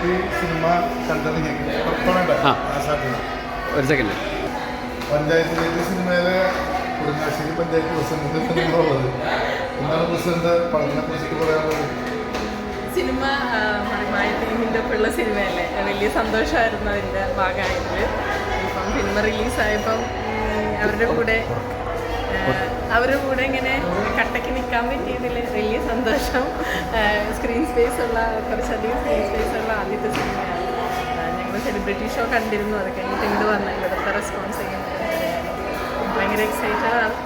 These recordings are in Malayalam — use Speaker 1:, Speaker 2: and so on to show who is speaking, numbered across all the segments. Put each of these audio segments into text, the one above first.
Speaker 1: സിനിമ
Speaker 2: ഒരു സെക്കൻഡ്
Speaker 1: പഞ്ചായത്തിലേക്ക് സിനിമയിലെ കുടുംബശ്ശേരി പഞ്ചായത്ത് പ്രസിഡന്റിന്റെ സിനിമയുള്ളത് എന്താണ് പ്രസിഡന്റ്? പഠനത്തെ കുറിച്ചിട്ട് പറയാനുള്ളത്
Speaker 3: സിനിമ മായ ടീമിന്റെ ഒപ്പമുള്ള സിനിമയല്ലേ? വലിയ സന്തോഷമായിരുന്നു അതിന്റെ ഭാഗമായിട്ട്. ഇപ്പം സിനിമ റിലീസായപ്പം അവരുടെ കൂടെ അവരുടെ കൂടെ ഇങ്ങനെ കട്ടയ്ക്ക് നിൽക്കാൻ പറ്റിയതിൽ വലിയ സന്തോഷം. സ്ക്രീൻ സ്പേസ് ഉള്ള കുറച്ചധികം സ്ക്രീൻ സ്പേസ് ഉള്ള ആദ്യത്തെ സിനിമയാണ് ഞങ്ങൾ സെലിബ്രിറ്റി ഷോ കണ്ടിരുന്നു. അത് കഴിഞ്ഞിട്ട് ഇങ്ങോട്ട് വന്ന. ഇവിടുത്തെ റെസ്പോൺസ് ചെയ്യുന്നത് ഭയങ്കര എക്സൈറ്റഡ് ആണ്.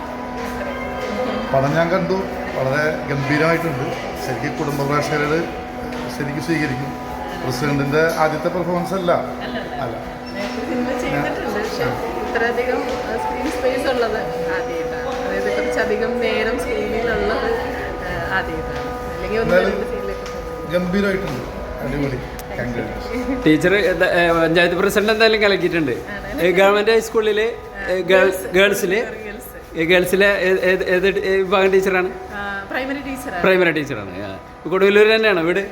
Speaker 1: പടം ഞാൻ കണ്ടു. വളരെ ഗംഭീരമായിട്ടുണ്ട്. ശരിക്കും കുടുംബ പ്രേക്ഷകരോട് ശരിക്കും സ്വീകരിക്കും. പ്രസിഡന്റിന്റെ ആദ്യത്തെ പെർഫോമൻസ് അല്ല. അല്ല
Speaker 3: ഇത്രയധികം കുറച്ചധികം നേരം സ്ക്രീനിലുള്ളത് ആദ്യമായിട്ടാണ് അല്ലെങ്കിൽ ഒന്ന്
Speaker 1: ഗംഭീരമായിട്ടുണ്ട് അടിപൊളി.
Speaker 2: ടീച്ചർ പഞ്ചായത്ത് പ്രസിഡന്റ് എന്തായാലും കലക്കിയിട്ടുണ്ട്. ഗവൺമെന്റ് ഹൈസ്കൂളിൽ ഗേൾസിൽ
Speaker 3: ഗേൾസ്.
Speaker 2: ഗേൾസിലെ ഏത് വിഭാഗം ടീച്ചറാണ്?
Speaker 3: പ്രൈമറി ടീച്ചറാണ്.
Speaker 2: പ്രൈമറി ടീച്ചറാണ്. കൊടുവല്ലൂർ തന്നെയാണ് വീട്?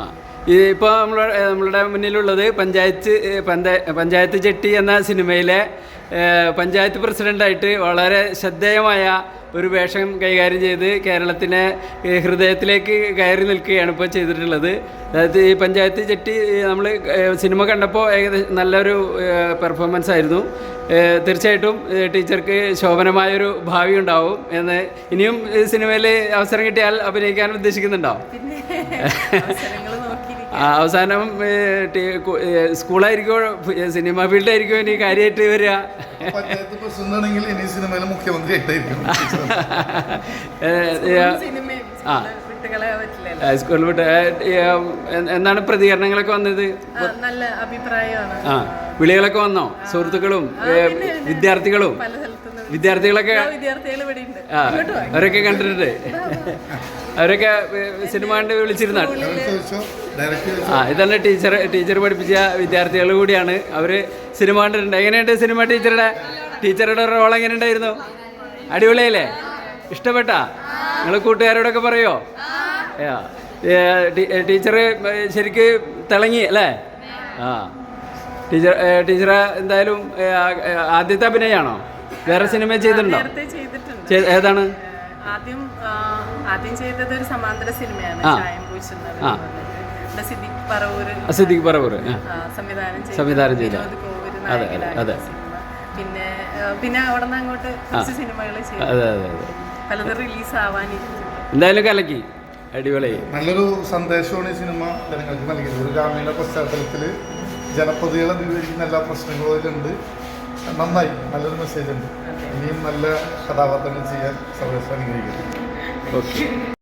Speaker 2: ആ. ഇപ്പോൾ നമ്മൾ നമ്മളുടെ മുന്നിലുള്ളത് പഞ്ചായത്ത് പഞ്ചായ- പഞ്ചായത്ത് ജെട്ടി എന്ന സിനിമയിലെ പഞ്ചായത്ത് പ്രസിഡന്റായിട്ട് വളരെ ശ്രദ്ധേയമായ ഒരു വേഷം കൈകാര്യം ചെയ്ത് കേരളത്തിനെ ഹൃദയത്തിലേക്ക് കയറി നിൽക്കുകയാണ് ഇപ്പോൾ ചെയ്തിട്ടുള്ളത്. അതായത് ഈ പഞ്ചായത്ത് ജെട്ടി നമ്മൾ സിനിമ കണ്ടപ്പോൾ ഏകദേശം നല്ലൊരു പെർഫോമൻസ് ആയിരുന്നു. തീർച്ചയായിട്ടും ടീച്ചർക്ക് ശോഭനമായൊരു ഭാവി ഉണ്ടാവും എന്ന് ഇനിയും സിനിമയിൽ അവസരം കിട്ടിയാൽ അഭിനയിക്കാൻ ഉദ്ദേശിക്കുന്നുണ്ടോ? അവസാനം സ്കൂളായിരിക്കോ സിനിമ ഫീൽഡായിരിക്കോ ഇനി കാര്യമായിട്ട് വരിക? ആ. സ്കൂളിൽ വിട്ട് എന്താണ് പ്രതികരണങ്ങളൊക്കെ വന്നത്?
Speaker 3: നല്ല അഭിപ്രായമാണ്.
Speaker 2: ആ വിളികളൊക്കെ വന്നോ? സുഹൃത്തുക്കളും വിദ്യാർത്ഥികളും? വിദ്യാർത്ഥികളൊക്കെ അവരൊക്കെ കണ്ടിട്ടുണ്ട്. അവരൊക്കെ സിനിമ കണ്ട് വിളിച്ചിരുന്ന? ആ ഇതന്നെ ടീച്ചർ ടീച്ചർ പഠിപ്പിച്ച വിദ്യാർത്ഥികൾ കൂടിയാണ്. അവർ സിനിമ കണ്ടിട്ടുണ്ട്. എങ്ങനെയുണ്ട് സിനിമ ടീച്ചറുടെ ടീച്ചറുടെ റോൾ എങ്ങനെയുണ്ടായിരുന്നു? അടിപൊളിയല്ലേ? ഇഷ്ടപ്പെട്ടാ? നിങ്ങൾ കൂട്ടുകാരോടൊക്കെ പറയോ? ടീച്ചർ ശരിക്ക് തിളങ്ങി അല്ലേ? ആ. ടീച്ചർ ടീച്ചറെ എന്തായാലും ആദ്യത്തെ അഭിനയമാണോ വേറെ സിനിമ ചെയ്തിട്ടുണ്ടോ?
Speaker 3: നേരത്തെ ചെയ്തിട്ടുണ്ട്.
Speaker 2: ചെയ്- ഏതാണ്?
Speaker 3: ആദ്യം ആ, ആദ്യം ചെയ്തത് ഒരു സമാന്തര സിനിമയാണ്
Speaker 2: ആ.
Speaker 3: ചായം പൂച്ചെന്നത്
Speaker 2: ആ.
Speaker 3: ഇവിടെ സിദ്ദിഖ് പറവൂര്
Speaker 2: പറവൂർ ആ.
Speaker 3: ആ, സംവിധാനം ചെയ്ത
Speaker 2: സംവിധാനം ചെയ്ത.
Speaker 3: വിനോദ് കോവൂര്
Speaker 2: അതെ, അതെ,
Speaker 3: നായകനായ
Speaker 2: അതെ.
Speaker 3: സിനിമ. പിന്നെ ആ, പിന്നെ അവിടെ നിന്ന് അങ്ങോട്ട് കുറച്ച് സിനിമകൾ ചെയ്തു.
Speaker 2: അതെ അതെ അതെ
Speaker 3: പലതും റിലീസ് ആവാനിരിക്കുന്നു.
Speaker 2: എന്തായാലും കലക്കി. അടിപൊളി.
Speaker 1: നല്ലൊരു സന്ദേശമാണ് ഈ സിനിമ ജനങ്ങൾക്ക് നൽകിയത്. ഒരു ഗ്രാമീണ പശ്ചാത്തലത്തിൽ ജനപ്രതികളെ വിവരിക്കുന്ന എല്ലാ പ്രശ്നങ്ങളും ഇതിലുണ്ട് നന്നായി നല്ലൊരു മെസ്സേജ് ഉണ്ട്. ഇനിയും നല്ല കഥാപാത്രങ്ങൾ ചെയ്യാൻ സർവേശ്വരൻ അനുഗ്രഹിക്കുന്നു